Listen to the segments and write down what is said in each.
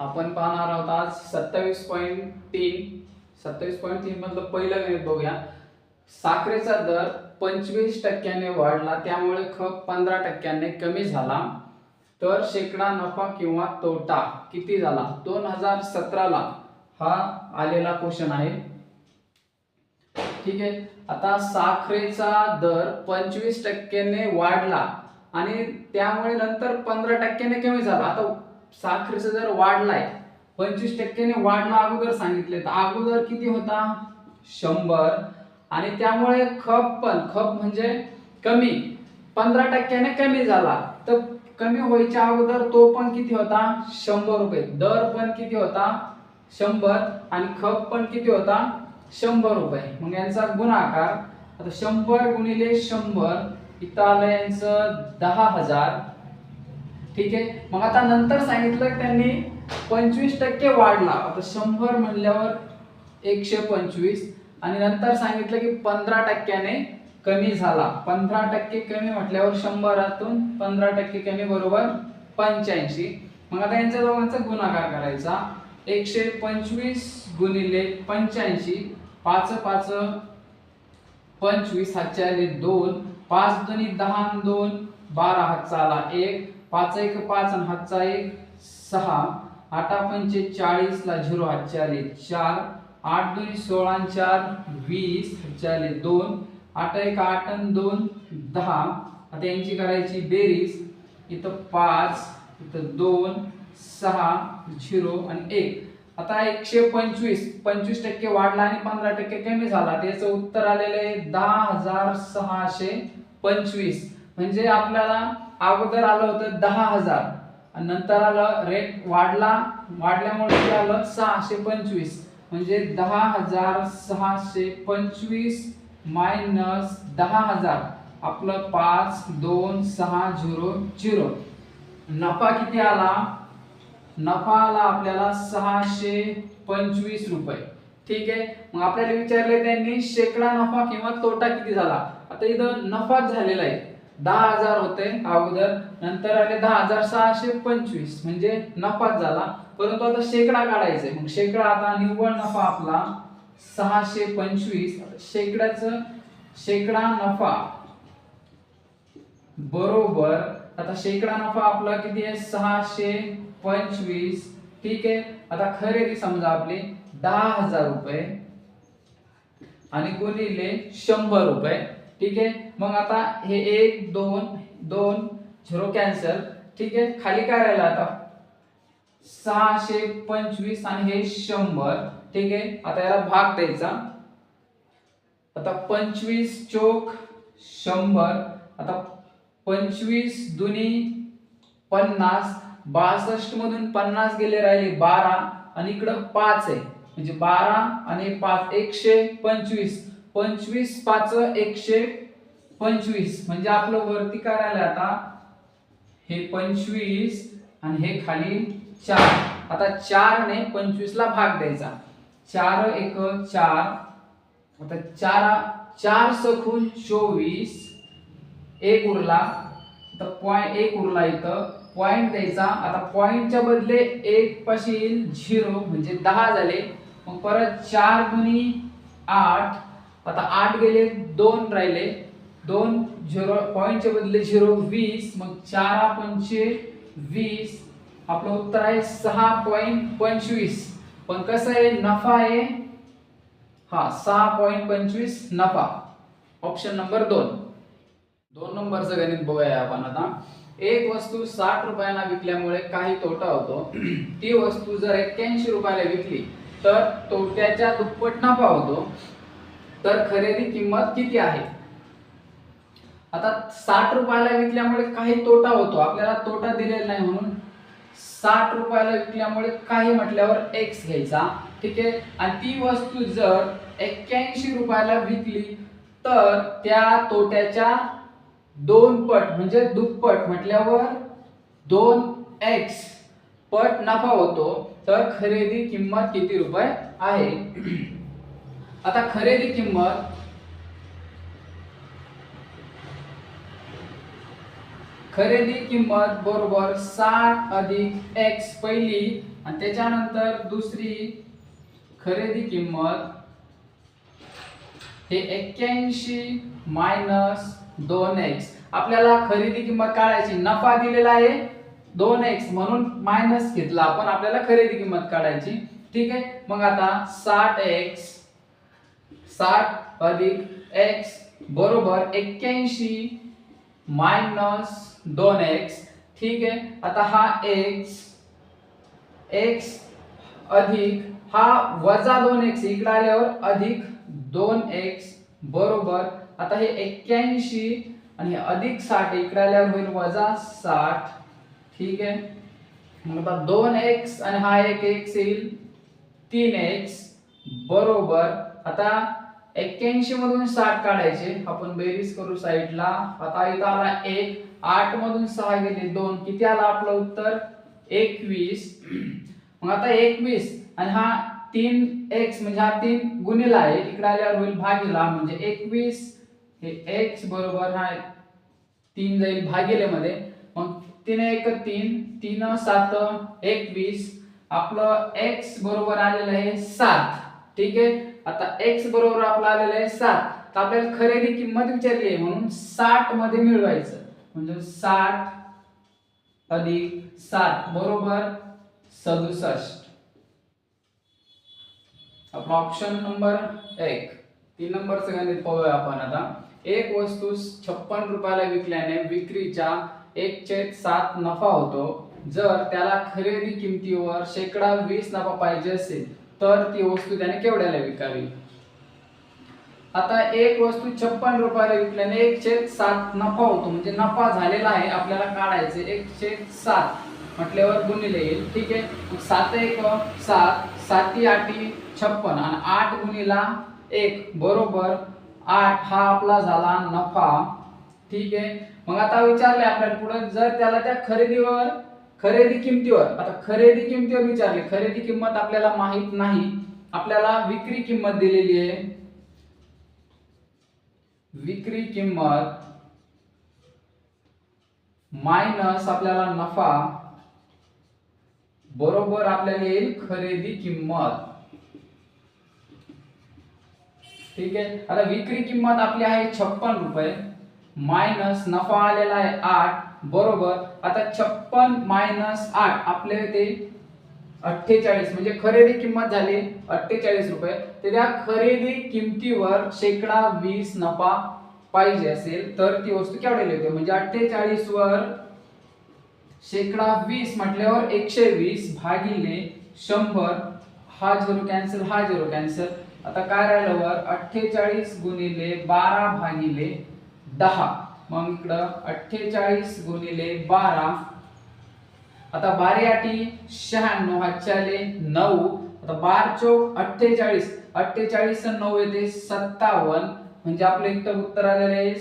आपण पाहणार आहोत आज सत्तावीस पॉईंट तीन. सत्तावीस पॉईंट तीन मधलं पहिलं गणित बघूया. साखरेचा दर पंचवीस टक्क्याने वाढला त्यामुळे खप पंधरा टक्क्याने कमी झाला. तर शेकडा नफा किंवा तोटा किती झाला? दोन हजार सतराला हा आलेला क्वेश्चन आहे. ठीक आहे? आता साखरेचा दर पंचवीस टक्क्याने वाढला आणि त्यामुळे नंतर पंधरा टक्क्याने कमी झाला. आता साखरेचा जर वाढलाय पंचवीस टक्क्याने वाढला अगोदर सांगितले तर अगोदर किती होता? शंभर. आणि त्यामुळे खप पण खप म्हणजे कमी. पंधरा टक्क्याने कमी झाला. तर कमी व्हायच्या अगोदर तो पण किती होता? शंभर रुपये. दर पण किती होता? शंभर. आणि खप पण किती होता? शंभर रुपये. मग यांचा गुणाकार आता शंभर गुणिले शंभर इथं आलं यांचं दहा हजार. ठीक आहे? मग आता नंतर सांगितलं की त्यांनी पंचवीस टक्के वाढला. आता शंभर म्हणल्यावर एकशे पंचवीस. आणि नंतर सांगितलं की पंधरा टक्क्याने कमी झाला. पंधरा टक्के कमी म्हटल्यावर शंभरातून पंधरा टक्के कमी बरोबर पंच्याऐंशी. मग आता यांच्या दोघांचा गुणाकार करायचा. एकशे पंचवीस गुणिले पंच्याऐंशी. पाच पाच पंचवीस हातच्या आले दोन. पाच दोन्ही दहा दोन. बारा हजार एक. पाच एक पाच आणि हातचा एक सहा. आठा पंचे चाळीसला झिरो हातचे चार. आठ दोन सोळा चार वीस. हातचे दोन. आठ एक आठ आणि दोन दहा. आता यांची करायची बेरीज. इथं पाच इथं दोन सहा झिरो आणि एक. आता एकशे पंचवीस. पंचवीस टक्के वाढला आणि पंधरा टक्के कमी झाला. त्याचं उत्तर आलेलं आहे दहा हजार सहाशे पंचवीस. म्हणजे आपल्याला अगोदर आलं होतं दहा हजार. आणि नंतर आलं रेट वाढला. वाढल्यामुळे किती आलं सहाशे पंचवीस. म्हणजे दहा हजार सहाशे पंचवीस मायनस दहा हजार. आपलं पाच दोन सहा झिरो झिरो. नफा किती आला? नफा आला आपल्याला सहाशे पंचवीस रुपये. ठीक आहे? मग आपल्याला विचारले त्यांनी शेकडा नफा किंवा तोटा किती झाला? आता इथं नफाच झालेला आहे. दहा हजार होते अगोदर नंतर आले दहा हजार सहाशे पंचवीस म्हणजे नफाच झाला. परंतु आता शेकडा काढायचा. आहे मग शेकडा आता निव्वळ नफा आपला सहाशे पंचवीस. शेकड्याच शेकडा नफा बरोबर आता शेकडा नफा आपला किती आहे? सहाशे पंचवीस. ठीक आहे. आता खरेदी समजा आपली दहा हजार रुपये आणि गुणिले शंभर रुपये. ठीक आहे? मग आता हे एक दोन दोन झिरो कॅन्सल. ठीक आहे? खाली काय राहिलं आता? सहाशे पंचवीस आणि हे शंभर. ठीक आहे? आता याला भाग द्यायचा. आता पंचवीस चोक शंभर. आता पंचवीस दुनी पन्नास. बासष्ट मधून पन्नास गेले राहिले बारा. आणि इकडं पाच आहे. म्हणजे बारा आणि पाच. एकशे पंचवीस. पंचवीस पाच एकशे पंचवीस. म्हणजे आपलं वरती काय राहिलं आता? हे पंचवीस आणि हे खाली चार. आता चार ने पंचवीस ला भाग द्यायचा. चार एक चार. आता चार चार सखून चोवीस. एक उरला. तर पॉइंट एक उरला इथं. पॉइंट द्यायचा. आता पॉइंटच्या बदले एक पाशी येईल झिरो म्हणजे दहा झाले. मग परत चार गुणी आठ. आता आठ गेले दोन राहिले. दोन झिरो पॉईंटचे बदले झिरो वीस. मग चार पंचे वीस. आपलं उत्तर आहे सहा पॉईंट पंचवीस. पण कसं आहे? नफा आहे. हा सहा पॉईंट पंचवीस नफा. ऑप्शन नंबर दोन. दोन नंबरचं गणित बघूया आपण आता. एक वस्तू साठ रुपयांना विकल्यामुळे काही तोटा होतो. ती वस्तू जर एक्क्याऐंशी रुपयाला विकली तर तोट्याच्या दुप्पट नफा होतो. तर खरेदी किंमत किती आहे? आता साठ रुपयाला विकल्यामुळे काही तोटा होतो. आपल्याला तोटा दिलेला नाही म्हणून साठ रुपयाला विकल्यामुळे काही म्हटल्यावर एक्स घ्यायचा. ठीक आहे? आणि ती वस्तू जर एक्क्याऐंशी रुपयाला विकली तर त्या तोट्याच्या दोन पट म्हणजे दुप्पट म्हटल्यावर दोन एक्स पट नफा होतो. तर खरेदी किंमत किती रुपये आहे? आता खरेदी किंमत खरेदी किंमत बरोबर साठ अधिक एक्स पहिली आणि त्याच्यानंतर दुसरी खरेदी किंमत हे एक्क्याऐंशी मायनस दोन एक्स आपल्याला खरेदी किंमत काढायची नफा दिलेला आहे दोन एक्स म्हणून मायनस घेतला आपण आपल्याला खरेदी किंमत काढायची. ठीक आहे? मग आता साठ एक्स साठ अधिक एक्स बरोबर एक्क्याऐंशी मायनस दोन एक्स ठीक आहे? आता हा एक्स एक्स अधिक हा वजा दोन एक्स इकडे आल्यावर अधिक दोन एक्स बरोबर आता हे एक्क्याऐंशी आणि अधिक साठ इकडे आल्यावर होईल वजा साठ. ठीक आहे? मग आता दोन एक्स आणि हा एक एक्स येईल. तीन एक्स बरोबर आता एक्क्याऐंशी मधून साठ काढायचे. आपण बेरीज करू साईडला. आता इथं आला एक. आठ मधून सहा गेले दोन. किती आला आपलं उत्तर? एकवीस. मग आता एकवीस. आणि हा तीन एक्स म्हणजे हा तीन गुणिला आहे. इकडे आल्यावर होईल भागीला. म्हणजे एकवीस हे एक्स बरोबर हा तीन जाईल भागीले मध्ये मग तीन एक तीन. तीन सात एकवीस. आपलं एक्स बरोबर आलेलं आहे सात. ठीक आहे? आता एक्स बरोबर आपला आलेला आहे सात. तर आपल्याला खरेदी किंमत विचारली आहे म्हणून साठमध्ये मिळवायचं. म्हणजे साठ अधिक सात बरोबर सदुसष्ट. आपला ऑप्शन नंबर एक. तीन नंबरचं गणित पाहूया आपण आता. एक वस्तू छप्पन रुपयाला विकल्याने विक्रीच्या एक छेद सात नफा होतो. जर त्याला खरेदी किमतीवर शेकडा वीस नफा पाहिजे असेल तर ती वस्तू त्याने केवढ्याला विकावी? आता एक वस्तू छप्पन रुपयाला विकल्याने एक छेद सात नफा होतो. म्हणजे नफा झालेला आहे आपल्याला काढायचे एक छेद सात म्हटल्यावर गुणिले येईल. ठीक आहे? सात एक सात साती आठी छप्पन. आणि आठ गुणिला एक बरोबर आठ हा आपला झाला नफा. ठीक आहे? मग आता विचारले आपल्याला पुढे. जर त्याला त्या खरेदीवर खरेदी किमतीवर आता खरेदी किमतीवर विचारले खरेदी किंमत आपल्याला माहीत नाही आपल्याला विक्री किंमत दिलेली आहे. विक्री किंमत मायनस आपल्याला नफा बरोबर आपल्याला येईल खरेदी किंमत. ठीक आहे? आता विक्री किंमत आपली आहे छप्पन रुपये मायनस नफा आलेला आहे आठ बरोबर. आता छप्पन मायनस आठ आपले ते अठ्ठेचाळीस म्हणजे खरेदी किंमत झाली अठ्ठेचाळीस रुपये. तर त्या खरेदी किमतीवर शेकडा वीस नफा पाहिजे असेल तर ती वस्तू केवढ्याला लिहिते म्हणजे अठ्ठेचाळीस वर शेकडा वीस म्हटल्यावर एकशे वीस भागिले शंभर हा झिरो कॅन्सल हा झिरो कॅन्सल आता काय राहिलं वर? अठ्ठेचाळीस गुणिले बारा भागिले दहा. मग इकडं अठ्ठेचाळीस गुणिले बारा. आता बारी आठी शहाण्णव हातचे नऊ. आता बार चौक अठ्ठेचाळीस. अठ्ठेचाळीस नऊ येते सत्तावन्न. म्हणजे आपलं इथं उत्तर आलेलं आहे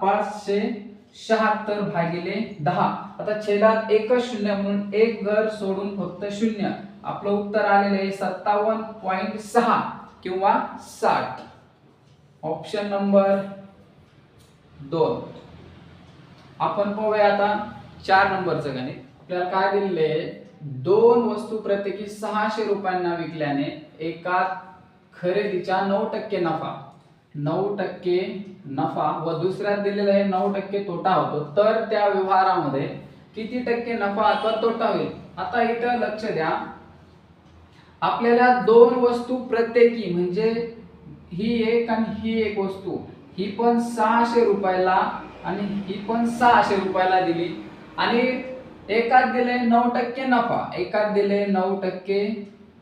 पाचशे शहात्तर भागिले दहा. आता छेदात एकच शून्य म्हणून एक घर सोडून फक्त शून्य. आपलं उत्तर आलेलं आहे सत्तावन्न पॉईंट सहा किंवा साठ. ऑप्शन नंबर दोन. आपण पाहूया आता चार नंबरचं गणित. आपल्याला काय दिलेलं आहे? दोन वस्तू प्रत्येकी सहाशे रुपयांना विकल्याने एका खरेदीच्या नऊ टक्के नफा. नऊ टक्के नफा व दुसऱ्यात दिलेला आहे नऊ टक्के तोटा होतो. तर त्या व्यवहारामध्ये किती टक्के नफा अथवा तोटा होईल? आता इथं लक्ष द्या. आपल्याला दोन वस्तू प्रत्येकी म्हणजे ही एक आणि ही एक वस्तू ही पण सहाशे रुपयाला आणि ही पण सहाशे रुपयाला दिली. आणि एकात दिले नऊ टक्के नफा एकात दिले नऊ टक्के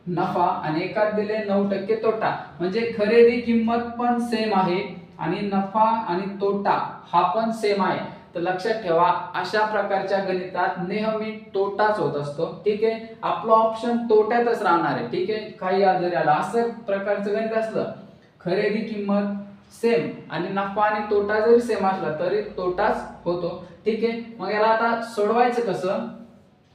नफा आणि एकात दिले नऊ टक्के तोटा. म्हणजे खरेदी किंमत पण सेम आहे आणि नफा आणि तोटा हा पण सेम आहे. तर लक्षात ठेवा अशा प्रकारच्या गणितात नेहमी तोटाच होत असतो. ठीक आहे? आपलं ऑप्शन तोट्यातच राहणार आहे. ठीक आहे? काही आजारी आला असं प्रकारचं गणित असलं खरेदी किंमत सेम आणि नफा आणि तोटा जरी सेम असला तरी तोटाच होतो. ठीक आहे? मग याला आता सोडवायचं कसं?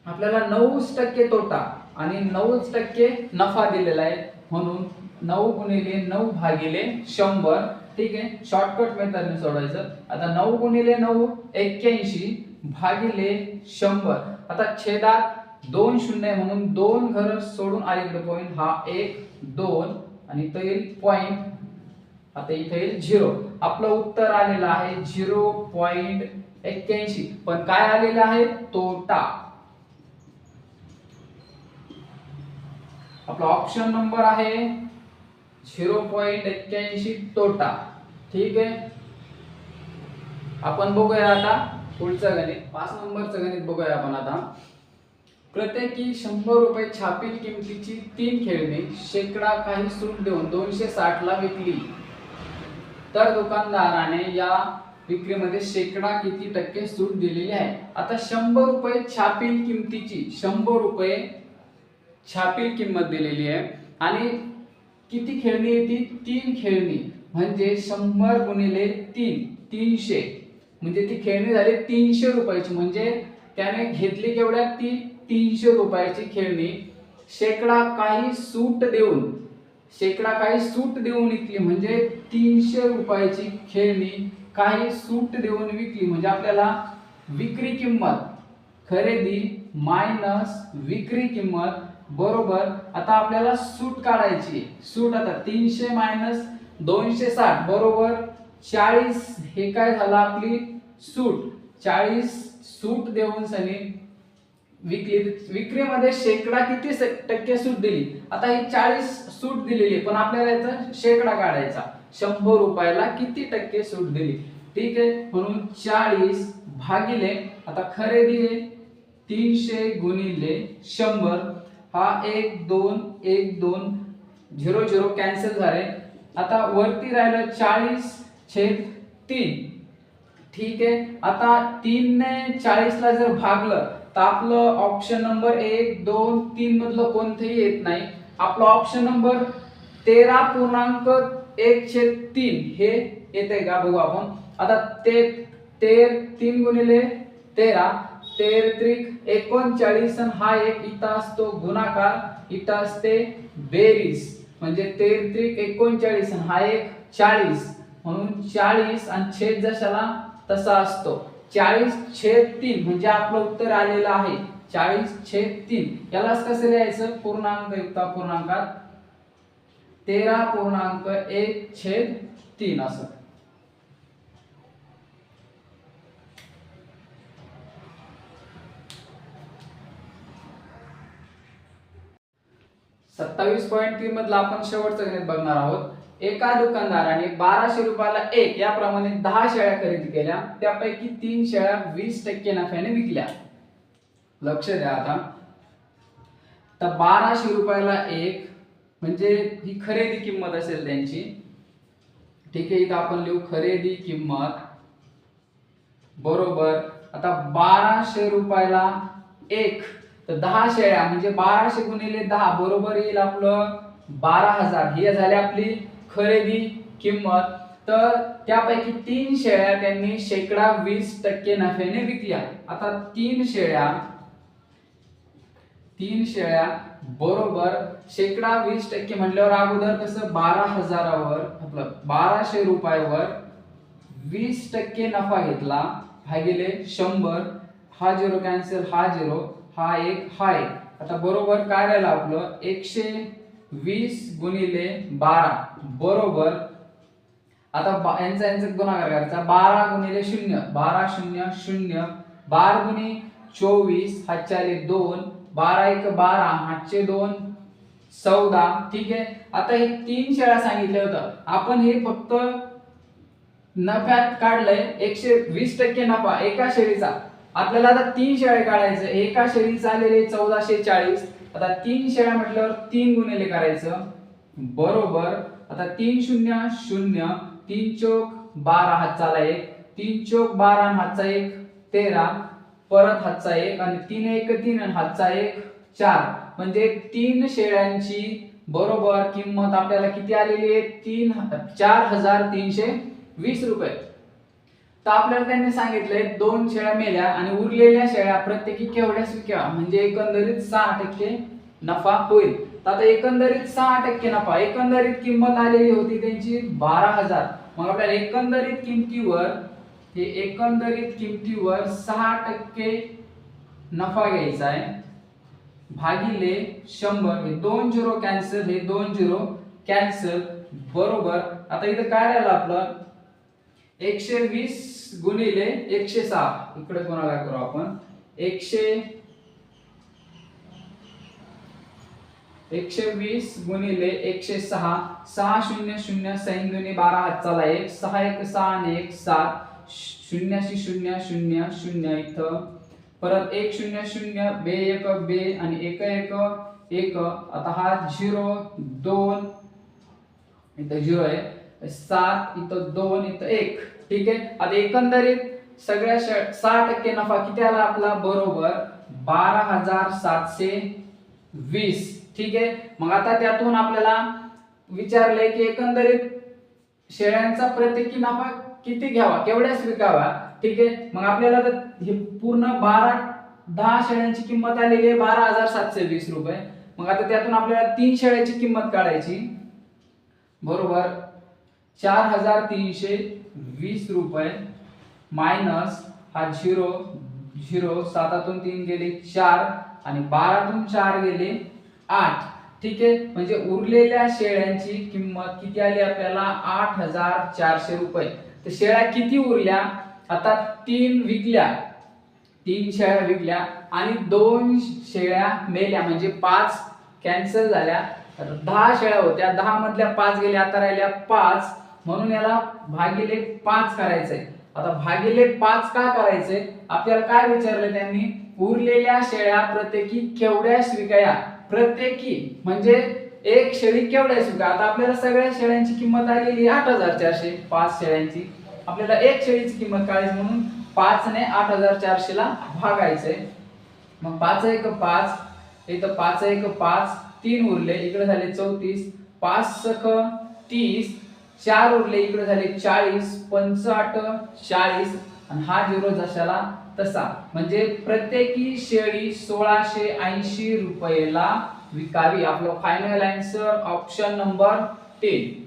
आपल्याला नऊच टक्के तोटा आणि नऊच टक्के नफा दिलेला आहे. म्हणून नऊ गुणिले नऊ भागिले शंभर. ठीक आहे? शॉर्टकट मेथडने सोडवायचं. आता नऊ गुणिले नऊ एक्क्याऐंशी भागिले शंभर. आता छेदात दोन शून्य म्हणून दोन घर सोडून आलेकडे पॉईंट हा एक दोन आणि तो येईल पॉईंट आता इथे येईल झिरो आपलं उत्तर आलेलं आहे झिरो पॉईंट एक्क्याऐंशी. पण काय आलेलं आहे? तोटा. आपला ऑप्शन नंबर आहे झिरो पॉईंट एक्क्याऐंशी तोटा. ठीक आहे? आपण बघूया आता पुढचं गणित. पाच नंबरचं गणित बघूया आपण आता. प्रत्येकी शंभर रुपये छापील किमतीची तीन खेळणी शेकडा काही सूट देऊन दोनशे साठ ला विकली. तर दुकानदाराने या विक्रीमध्ये शेकडा किती टक्के सूट दिलेली आहे. आता शंभर रुपये छापील किमतीची शंभर रुपये छापील किंमत दिलेली आहे. आणि किती खेळणी आहे ती? तीन खेळणी. म्हणजे शंभर गुणिले तीन तीनशे. म्हणजे ती खेळणी झाली तीनशे रुपयाची. म्हणजे त्याने घेतली केवढ्या? ती तीनशे रुपयाची खेळणी. शेकडा काही सूट देऊन शेकडा काही सूट देऊन विकली म्हणजे तीनशे रुपयाची खेळणी काही सूट देऊन विकली म्हणजे आपल्याला विक्री किंमत खरेदी मायनस विक्री किंमत बरोबर आता आपल्याला सूट काढायची सूट आता तीनशे मायनस दोनशे साठ बरोबर चाळीस हे काय झालं आपली? सूट. चाळीस सूट देऊन सनी विक्री विक्रीमध्ये शेकडा किती टक्के सूट दिली? आता ही चाळीस सूट दिलेली पण आपल्याला याचा शेकडा काढायचा. शंभर रुपयाला किती टक्के सूट दिली? ठीक आहे म्हणून चाळीस भागिले आता खरेदी आहे तीनशे गुणिले शंभर. हा एक दोन एक दोन झिरो झिरो कॅन्सल झाले. आता वरती राहिलं चाळीस छेद तीन. ठीक आहे आता तीनने चाळीसला जर भागलं तर आपलं ऑप्शन नंबर एक दोन तीन मधलं कोणतंही येत नाही. आपला ऑप्शन नंबर तेरा पूर्णांक एक तीन हे येते का? बघू आपण. आता ते तेर तीन गुणिले तेरा तेर त्रिक एकोणचाळीस हा एक इथं असतो गुणाकार. इथं असते बेरीज. म्हणजे तेर त्रिक एकोणचाळीस हा एक चाळीस. म्हणून चाळीस आणि छेद जशाला तसा असतो. चाळीस छेद तीन म्हणजे आपलं उत्तर आलेलं आहे. चाळीस छेद तीन. यालाच कसं लिहायचं? पूर्णांक युक्त पूर्णांकात तेरा पूर्णांक एक छेद तीन असं. सत्तावीस पॉईंट तीन मधला आपण शेवटचं गणित बघणार आहोत. एका दुकानदाराने बाराशे रुपयाला एक याप्रमाणे दहा शेळ्या खरेदी केल्या. त्यापैकी तीन शेळ्या वीस टक्के नफ्याने विकल्या. लक्ष द्या आता. तर बाराशे रुपयाला एक म्हणजे ही खरेदी किंमत असेल त्यांची. ठीक आहे इथं आपण लिहू खरेदी किंमत. बरोबर. आता बाराशे रुपयाला एक तर दहा शेळ्या म्हणजे बाराशे गुणिले दहा बरोबर येईल आपलं बारा हजार. ही झाली आपली खरेदी किंमत. तर त्यापैकी तीन शेळ्या त्यांनी शेकडा वीस टक्के नफ्याने विकल्या. आता तीन शेळ्या तीन शेळ्या बरोबर शेकडा वीस टक्के म्हटल्यावर अगोदर कसं बारा हजारावर आपलं बाराशे रुपयावर वीस टक्के नफा घेतला. भागिले शंभर हा झिरो कॅन्सल हा झिरो हा एक हा एक. आता बरोबर काय राहिलं आपलं? एकशे वीस गुणिले बारा. बरोबर. आता बा- यांचा यांचा गुणाकार करायचा. बारा गुणिले शून्य. बारा शून्य शून्य. बार गुणी चोवीस हातचारे दोन. बारा एक बारा. हातचे दोन. चौदा. ठीक आहे? आता हे तीन शेळा सांगितलं होतं आपण हे फक्त नफ्यात काढलंय. एकशे वीस टक्के नफा एका शेळीचा आपल्याला आता तीन शेळे काढायचं. एका शेळीचा आलेले चौदाशे चाळीस. आता तीन शेळ्या म्हटल्यावर तीन गुणिले करायचं. बरोबर. आता तीन शून्य शून्य तीन चोक बारा हातचाला एक तीन चोक बारा हातचा एक तेरा परत हातचा एक आणि तीन एक तीन आणि हातचा एक चार. म्हणजे तीन शेळ्यांची बरोबर किंमत आपल्याला किती आलेली आहे? तीन चार हजार तीनशे वीस रुपये. तर आपल्याला त्यांनी सांगितलंय दोन शेळ्या मेल्या आणि उरलेल्या शेळ्या प्रत्येकी केवढ्याच विक्या म्हणजे एकंदरीत सहा टक्के नफा होईल. तर आता एकंदरीत सहा टक्के नफा एकंदरीत किंमत आलेली होती त्यांची बारा हजार. मग आपल्याला एकंदरीत किमतीवर हे एकंदरीत किमतीवर सहा टक्के नफा घ्यायचा आहे. भागिले शंभर हे दोन झिरो कॅन्सल हे दोन झिरो कॅन्सल बरोबर. आता इथं काय राहिलं आपलं? एकशे वीस गुणिले एकशे सहा. इकडे कोणाला करू आपण? एकशे एकशे वीस गुणिले एकशे सहा. सहा शून्य शून्य सैन दुनी बारा हातचाला एक. सहा एक सहा आणि एक सात. शून्य शून्य शून्य शून्य इथं. परत एक शून्य शून्य बे एक बे आणि एक एक एक. आता हा झिरो दोन. इथं झिरो आहे. सात इथं दोन इथं एक. ठीक आहे? आता एकंदरीत सगळ्या सहा टक्के नफा किती आला आपला? बरोबर. बारा हजार सातशे वीस. ठीक आहे? मग आता त्यातून आपल्याला विचारले की एकंदरीत शेळ्यांचा प्रत्येकी नफा किती घ्यावा? केवढ्याच विकावा ठीक आहे? मग आपल्याला तर हे पूर्ण बारा दहा शेळ्यांची किंमत आलेली आहे बारा हजार सातशे वीस रुपये. मग आता त्यातून आपल्याला तीन शेळ्याची किंमत काढायची. बरोबर? चार हजार तीनशे वीस रुपये मायनस हा झिरो झिरो सातातून तीन गेले चार आणि बारातून चार गेले आठ. ठीक आहे? म्हणजे उरलेल्या शेळ्यांची किंमत किती आली आपल्याला? आठ हजार चारशे रुपये. तर शेळ्या किती उरल्या? आता तीन विकल्या. तीन शेळ्या विकल्या आणि दोन शेळ्या मेल्या. म्हणजे पाच कॅन्सल झाल्या. तर दहा शेळ्या होत्या. दहा मधल्या पाच गेल्या आता राहिल्या पाच. म्हणून याला भागिले पाच करायचंय. आता भागिले पाच का करायचंय? आपल्याला काय विचारलं त्यांनी? उरलेल्या शेळ्या प्रत्येकी केवढ्या विकाया प्रत्येकी. म्हणजे एक शेळी केवढ्या शिका आता आपल्याला सगळ्या शेळ्यांची किंमत आलेली आठ हजार चारशे पाच शेळ्यांची. आपल्याला एक शेळीची किंमत काढायची म्हणून पाचने आठ हजार चारशे ला भागायचंय. मग पाच एक पाच. इथं पाच एक पाच. तीन उरले. इकडे झाले चौतीस. पाच सख तीस. चार उरले इकडे झाले चाळीस पंचाट चाळीस आणि हा झिरो जशाला तसा. म्हणजे प्रत्येकी शेळी सोळाशे ऐंशी रुपयेला विकावी. आपलं final answer option number ten